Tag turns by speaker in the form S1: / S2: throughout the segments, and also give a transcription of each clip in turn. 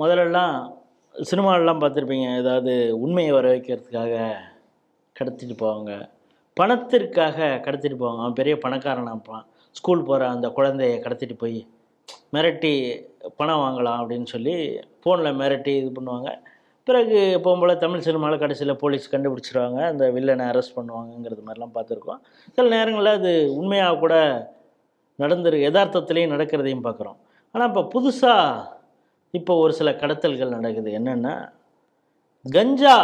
S1: முதல்லலாம் சினிமாலெலாம் பார்த்துருப்பீங்க. ஏதாவது உண்மையை வர வைக்கிறதுக்காக கடத்திட்டு போவாங்க. பணத்திற்காக கடத்திட்டு போவாங்க. அவன் பெரிய பணக்காரனாப்பான் ஸ்கூல் போகிற அந்த குழந்தைய கடத்திட்டு போய் மிரட்டி பணம் வாங்கலாம் அப்படின்னு சொல்லி ஃபோனில் மிரட்டி இது பண்ணுவாங்க. பிறகு போகும்போல தமிழ் சினிமாவில் கடைசியில் போலீஸ் கண்டுபிடிச்சிருவாங்க. அந்த வில்லனை அரெஸ்ட் பண்ணுவாங்கங்கிறது மாதிரிலாம் பார்த்துருக்கோம். சில நேரங்களில் அது உண்மையாக கூட நடந்துரு யதார்த்தத்திலையும் நடக்கிறதையும் பார்க்குறோம். ஆனால் இப்போ புதுசாக இப்போ ஒரு சில கடத்தல்கள் நடக்குது. என்னென்னா கஞ்சா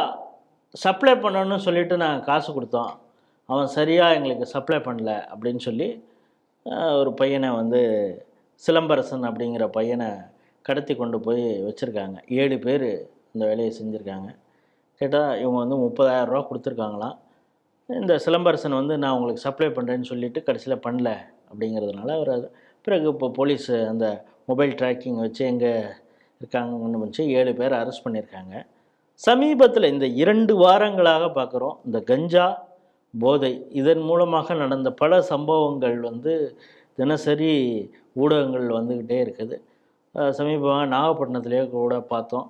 S1: சப்ளை பண்ணணும்னு சொல்லிட்டு நாங்கள் காசு கொடுத்தோம். அவன் சரியாக எங்களுக்கு சப்ளை பண்ணல அப்படின்னு சொல்லி ஒரு பையனை வந்து சிலம்பரசன் அப்படிங்கிற பையனை கடத்தி கொண்டு போய் வச்சுருக்காங்க. ஏழு பேர் இந்த வேலையை செஞ்சுருக்காங்க. கேட்டால் இவங்க வந்து முப்பதாயிரம் ரூபா கொடுத்துருக்காங்களாம். இந்த சிலம்பரசன் வந்து நான் உங்களுக்கு சப்ளை பண்ணுறேன்னு சொல்லிட்டு கடைசியில் பண்ணல அப்படிங்கிறதுனால அவர் பிறகு இப்போ போலீஸ் அந்த மொபைல் ட்ராக்கிங் வச்சு எங்கள் இருக்காங்கன்னு வச்சு ஏழு பேர் அரெஸ்ட் பண்ணியிருக்காங்க. சமீபத்தில் இந்த இரண்டு வாரங்களாக பார்க்குறோம் இந்த கஞ்சா போதை இதன் மூலமாக நடந்த பல சம்பவங்கள் வந்து தினசரி ஊடகங்கள் வந்துக்கிட்டே இருக்குது. சமீபமாக நாகப்பட்டினத்திலேயே கூட பார்த்தோம்.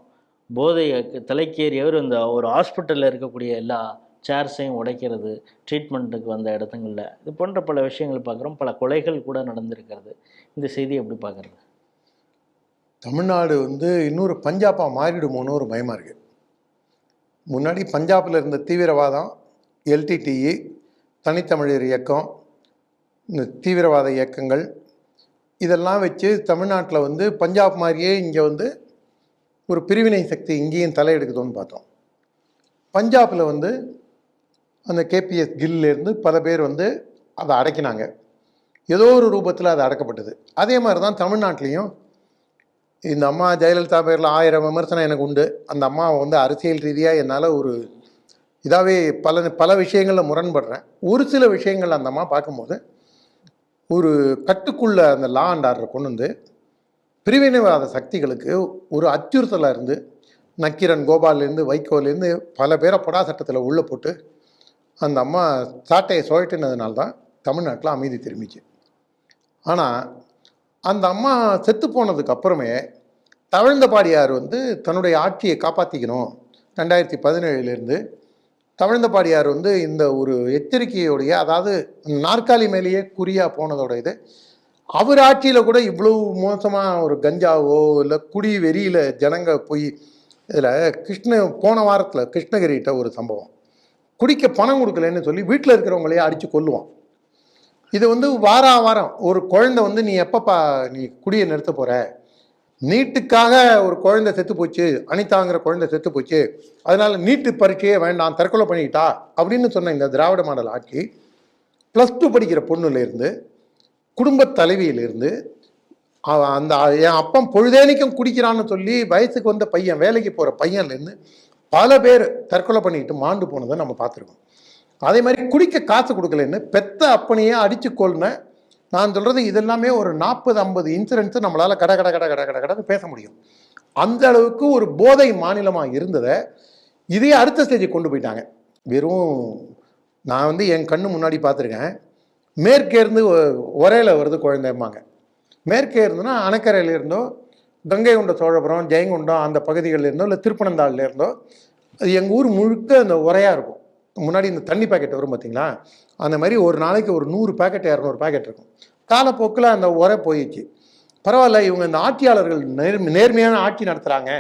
S1: போதை தலைக்கேறியவர் இந்த ஒரு ஹாஸ்பிட்டலில் இருக்கக்கூடிய எல்லா சேர்ஸையும் உடைக்கிறது ட்ரீட்மெண்ட்டுக்கு வந்த இடத்துங்களில். இது போன்ற பல விஷயங்கள் பார்க்குறோம். பல கொலைகள் கூட நடந்திருக்கிறது. இந்த செய்தி எப்படி பார்க்குறது?
S2: தமிழ்நாடு வந்து இன்னொரு பஞ்சாப்பாக மாறிடுமோன்னு ஒரு பயமாக இருக்குது முன்னாடி பஞ்சாபில் இருந்த தீவிரவாதம் எல்டிடிஇ தனித்தமிழர் இயக்கம் இந்த தீவிரவாத இயக்கங்கள் இதெல்லாம் வச்சு தமிழ்நாட்டில் வந்து பஞ்சாப் மாதிரியே இங்கே வந்து ஒரு பிரிவினை சக்தி இங்கேயும் தலையெடுக்குதோன்னு பார்த்தோம். பஞ்சாபில் வந்து அந்த கேபிஎஸ் கில்லேருந்து பல பேர் வந்து அதை அடக்கினாங்க. ஏதோ ஒரு ரூபத்தில் அது அடக்கப்பட்டது. அதே மாதிரி தான் தமிழ்நாட்டிலையும் இந்த அம்மா ஜெயலலிதா பேரில் ஆயிரம் விமர்சனம் எனக்கு உண்டு. அந்த அம்மாவை வந்து அரசியல் ரீதியாக என்னால் ஒரு இதாகவே பல பல விஷயங்களில் முரண்படுறேன். ஒரு சில விஷயங்கள் அந்த அம்மா பார்க்கும்போது ஒரு கட்டுக்குள்ள அந்த லா அண்ட் ஆர்டரை கொண்டு வந்து பிரிவினைவாத சக்திகளுக்கு ஒரு அச்சுறுத்தலாக இருந்து நக்கீரன் கோபால்லேருந்து வைகோலேருந்து பல பேரை பொடா சட்டத்தில் உள்ளே போட்டு அந்த அம்மா சாட்டையை சுழட்டினதுனால தான் தமிழ்நாட்டில் அமைதி திரும்பிச்சு. ஆனால் அந்த அம்மா செத்து போனதுக்கு அப்புறமே தவழ்ந்தபாடியார் வந்து தன்னுடைய ஆட்சியை காப்பாற்றிக்கணும் ரெண்டாயிரத்தி பதினேழுலேருந்து தவழ்ந்தபாடியார் வந்து இந்த ஒரு எச்சரிக்கையோடைய அதாவது நாற்காலி மேலேயே குறியாக போனதோட இது. அவர் ஆட்சியில் கூட இவ்வளவு மோசமாக ஒரு கஞ்சாவோ இல்லை குடி வெறியில் ஜனங்க போய் இதில் கிருஷ்ண போன வாரத்தில் கிருஷ்ணகிரிகிட்ட ஒரு சம்பவம். குடிக்க பணம் கொடுக்கலன்னு சொல்லி வீட்டில் இருக்கிறவங்களையே அடித்து கொல்லுவான். இது வந்து வாரா வாரம் ஒரு குழந்தை வந்து நீ எப்பப்பா நீ குடியை நிறுத்த போற? நீட்டுக்காக ஒரு குழந்தை செத்து போச்சு அனிதாங்கிற குழந்தை செத்து போச்சு அதனால நீட்டு பரீட்சையே வேண்டாம் தற்கொலை பண்ணிக்கிட்டா அப்படின்னு சொன்ன இந்த திராவிட மாடல் ஆட்சி ப்ளஸ் டூ படிக்கிற பொண்ணுலேருந்து குடும்ப தலைவியிலிருந்து அந்த என் அப்பன் பொழுதேனிக்கும் குடிக்கிறான்னு சொல்லி வயசுக்கு வந்த பையன் வேலைக்கு போகிற பையன்லேருந்து பல பேர் தற்கொலை பண்ணிக்கிட்டு மாண்டு போனதை நம்ம பார்த்துருக்கோம். அதே மாதிரி குடிக்க காசு கொடுக்கலன்னு பெத்த அப்பனையே அடித்து கொள்ன நான் சொல்கிறது இதெல்லாமே ஒரு நாற்பது ஐம்பது இன்சூரன்ஸு நம்மளால் கட கட கட கட கட கடன்னு பேச முடியும். அந்த அளவுக்கு ஒரு போதை மாநிலமாக இருந்ததை இதே அடுத்த ஸ்டேஜுக்கு கொண்டு போயிட்டாங்க. வெறும் நான் வந்து என் கண்ணு முன்னாடி பார்த்துருக்கேன். மேற்கேருந்து ஒரேல வருது குழந்தைம்பாங்க. மேற்கே இருந்துன்னா அணைக்கரையிலேருந்தோ கங்கை கொண்ட சோழபுரம் ஜெயங்கொண்டம் அந்த பகுதிகளில் இருந்தோ இல்லை திருப்பனந்தாள்ல இருந்தோ அது எங்கள் ஊர் முழுக்க அந்த உரையாக இருக்கும். முன்னாடி இந்த தண்ணி பாக்கெட் வரும் பார்த்தீங்களா அந்த மாதிரி ஒரு நாளைக்கு ஒரு நூறு பேக்கெட் இரநூறு பாக்கெட் இருக்கும். காலப்போக்கில் அந்த உரை போயிடுச்சு. பரவாயில்ல இவங்க இந்த ஆட்சியாளர்கள் நேர் நேர்மையான ஆட்சி நடத்துகிறாங்க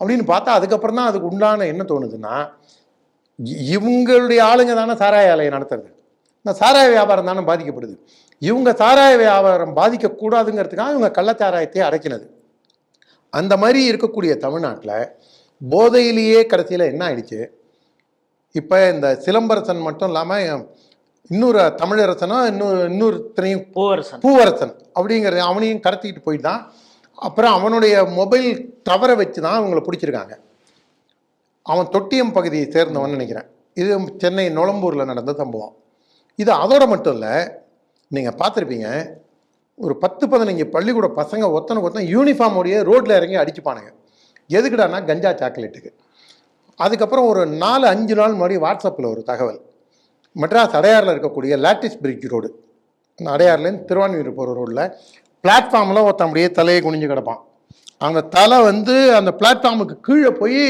S2: அப்படின்னு பார்த்தா அதுக்கப்புறம் தான் அதுக்கு உண்டான என்ன தோணுதுன்னா இ- இவங்களுடைய ஆளுங்க தானே சாராய ஆலையை நடத்துறது. இந்த சாராய வியாபாரம் தானே பாதிக்கப்படுது. இவங்க சாராய வியாபாரம் பாதிக்கக்கூடாதுங்கிறதுக்காக இவங்க கள்ளச்சாராயத்தை அடைக்கினது அந்த மாதிரி இருக்கக்கூடிய தமிழ்நாட்டில் போதையிலேயே கடைசியில் என்ன ஆயிடுச்சு? இப்போ இந்த சிலம்பரசன் மட்டும் இல்லாமல் இன்னொரு தமிழரசனோ இன்னொரு இன்னொருத்தனையும்
S1: பூவரசன்.
S2: பூவரசன் அப்படிங்கிறது அவனையும் கடத்திக்கிட்டு போயிட்டான். அப்புறம் அவனுடைய மொபைல் டவரை வச்சு தான் அவங்கள பிடிச்சிருக்காங்க. அவன் தொட்டியம் பகுதியை சேர்ந்தவன் நினைக்கிறேன். இது சென்னை நுளம்பூரில் நடந்த சம்பவம். இது அதோட மட்டும் இல்லை நீங்கள் பார்த்துருப்பீங்க ஒரு பத்து பதினஞ்சு பள்ளிக்கூட பசங்க ஒத்தனுக்கு ஒத்தன் யூனிஃபார்மோடையே ரோட்டில் இறங்கி அடிச்சுப்பானுங்க. எதுக்குடான்னா கஞ்சா சாக்லேட்டுக்கு அதுக்கப்புறம் ஒரு நாலு அஞ்சு நாள் முன்னாடி வாட்ஸ்அப்பில் ஒரு தகவல். மெட்ராஸ் அடையாரில் இருக்கக்கூடிய லாட்டிஸ் பிரிட்ஜ் ரோடு. அந்த அடையார்லேருந்து திருவான்மியூர் போகிற ரோட்டில் பிளாட்ஃபார்மில் ஒருத்தன் அப்படியே தலையை குனிஞ்சு கிடப்பான். அந்த தலை வந்து அந்த பிளாட்ஃபார்முக்கு கீழே போய்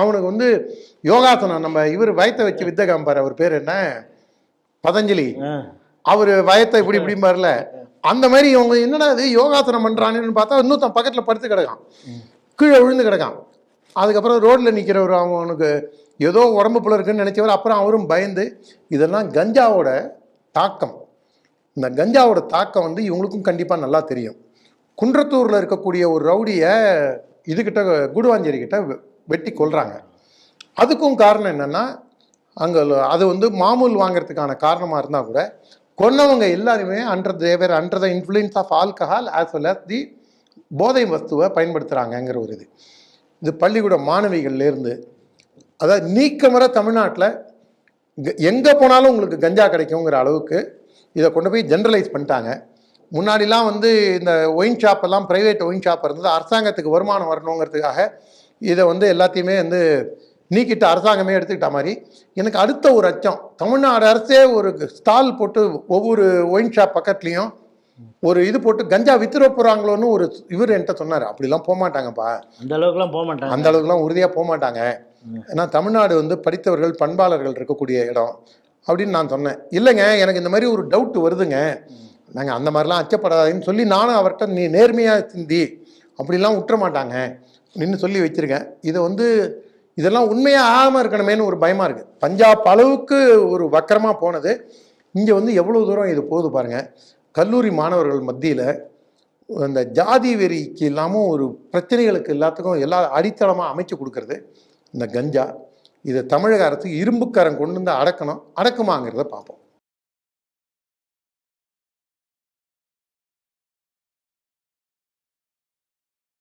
S2: அவனுக்கு வந்து யோகாசனம் நம்ம இவர் வயத்தை வச்சு வித்த காம்பார் அவர் பேர் என்ன? பதஞ்சலி. அவர் வயத்தை இப்படி இப்படி பாருல அந்த மாதிரி இவங்க என்னடா இது யோகாசனம் பண்றானுன்னு பார்த்தா இன்னொருத்தன் பக்கத்துல படுத்து கிடக்கான். கீழே விழுந்து கிடக்கான். அதுக்கப்புறம் ரோட்டில் நிற்கிறவர் அவனுக்கு ஏதோ உடம்பு புல இருக்குன்னு நினைச்சவர் அப்புறம் அவரும் பயந்து இதெல்லாம் கஞ்சாவோட தாக்கம். இந்த கஞ்சாவோட தாக்கம் வந்து இவங்களுக்கும் கண்டிப்பாக நல்லா தெரியும். குன்றத்தூரில் இருக்கக்கூடிய ஒரு ரவுடியை இதுக்கிட்ட குடுவாஞ்சேரி கிட்ட வெ- வெட்டி கொள்கிறாங்க அதுக்கும் காரணம் என்னன்னா அங்கே அது வந்து மாமூல் வாங்குறதுக்கான காரணமாக இருந்தால் கூட கொன்னவங்க எல்லாருமே under Thevar under the influence of alcohol as well as the போதை வஸ்துவை பயன்படுத்துகிறாங்கங்கிற ஒரு இது. இது பள்ளிக்கூட மாணவிகள்லேருந்து. அதாவது நீக்கமர தமிழ்நாட்டில் எங்கே போனாலும் உங்களுக்கு கஞ்சா கிடைக்குங்கிற அளவுக்கு இதை கொண்டு போய் ஜென்ரலைஸ் பண்ணிட்டாங்க. முன்னாடிலாம் வந்து இந்த ஒயின் ஷாப் எல்லாம் ப்ரைவேட் ஒயின் ஷாப் இருந்தது. அரசாங்கத்துக்கு வருமானம் வரணுங்கிறதுக்காக இதை வந்து எல்லாத்தையுமே வந்து நீக்கிட்டு அரசாங்கமே எடுத்துக்கிட்ட மாதிரி. எனக்கு அடுத்த ஒரு அச்சம். தமிழ்நாடு அரசே ஒரு ஸ்டால் போட்டு ஒவ்வொரு ஒயின் ஷாப் பக்கத்துலேயும் ஒரு இது போட்டு கஞ்சா வித்துற போகிறாங்களோன்னு ஒரு இவர் என்கிட்ட சொன்னார். அப்படிலாம் போக மாட்டாங்கப்பா
S1: அந்த அளவுக்குலாம் போக மாட்டாங்க
S2: அந்த அளவுக்குலாம் உறுதியாக போக மாட்டாங்க ஏன்னா தமிழ்நாடு வந்து படித்தவர்கள் பண்பாளர்கள் இருக்கக்கூடிய இடம் அப்படின்னு நான் சொன்னேன். இல்லைங்க எனக்கு இந்த மாதிரி ஒரு டவுட் வருதுங்க. நாங்கள் அந்த மாதிரிலாம் அச்சப்படாதுன்னு சொல்லி நானும் அவர்கிட்ட நீ நேர்மையாக சிந்தி. அப்படிலாம் விட்டுற மாட்டாங்க. நின்று சொல்லி வச்சிருக்கேன். இதை வந்து இதெல்லாம் உண்மையாக ஆகாமல் இருக்கணுமேன்னு ஒரு பயமாக இருக்குது பஞ்சாப் அளவுக்கு ஒரு வக்கரமாக போனது. இங்கே வந்து எவ்வளோ தூரம் இது போகுது பாருங்கள் கல்லூரி மாணவர்கள் மத்தியில் அந்த ஜாதி வெறிக்கு இல்லாமல் ஒரு பிரச்சனைகளுக்கு எல்லாத்துக்கும் எல்லா அடித்தளமாக அமைச்சு கொடுக்கறது இந்த கஞ்சா. இதை தமிழக அரசு இரும்புக்கரம் கொண்டு வந்து அடக்கணும் அடக்குமாங்கிறத பார்ப்போம்.